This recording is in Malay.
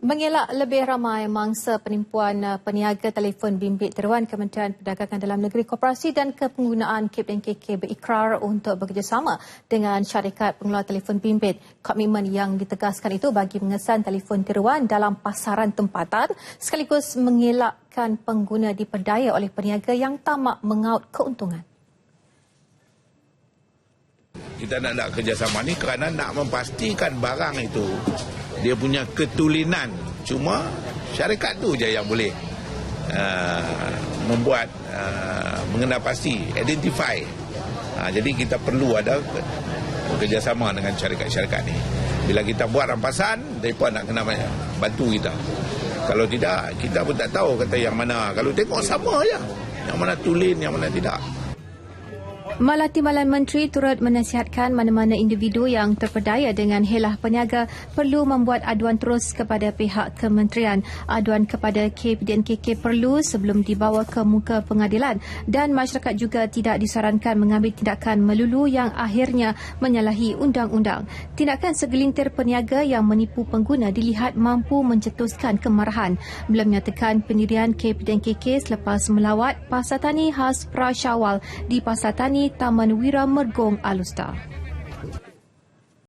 Mengelak lebih ramai mangsa penipuan uh, peniaga telefon bimbit Dewan Kementerian Perdagangan Dalam Negeri Koperasi dan Kepenggunaan KIP dan KK berikrar untuk bekerjasama dengan syarikat pengeluar telefon bimbit. Komitmen yang ditegaskan itu bagi mengesan telefon tiruan dalam pasaran tempatan sekaligus mengelakkan pengguna diperdaya oleh peniaga yang tamak mengaut keuntungan. Kita nak nak kerjasama ni kerana nak memastikan barang itu dia punya ketulinan. Cuma syarikat tu je yang boleh uh, membuat uh, mengenal pasti identify. Uh, jadi kita perlu ada kerjasama dengan syarikat-syarikat ni. Bila kita buat rampasan mereka nak kena bantu kita. Kalau tidak kita pun tak tahu kata yang mana. Kalau tengok sama je. Yang mana tulin yang mana tidak Malah Timbalan Menteri turut menasihatkan mana-mana individu yang terpedaya dengan helah peniaga perlu membuat aduan terus kepada pihak kementerian. Aduan kepada KP dan KK perlu sebelum dibawa ke muka pengadilan dan masyarakat juga tidak disarankan mengambil tindakan melulu yang akhirnya menyalahi undang-undang. Tindakan segelintir peniaga yang menipu pengguna dilihat mampu mencetuskan kemarahan. Beliau menyatakan pendirian KP dan KK selepas melawat Pasar Tani khas Prasyawal di Pasar Tani Taman Wira Mergong Alustar.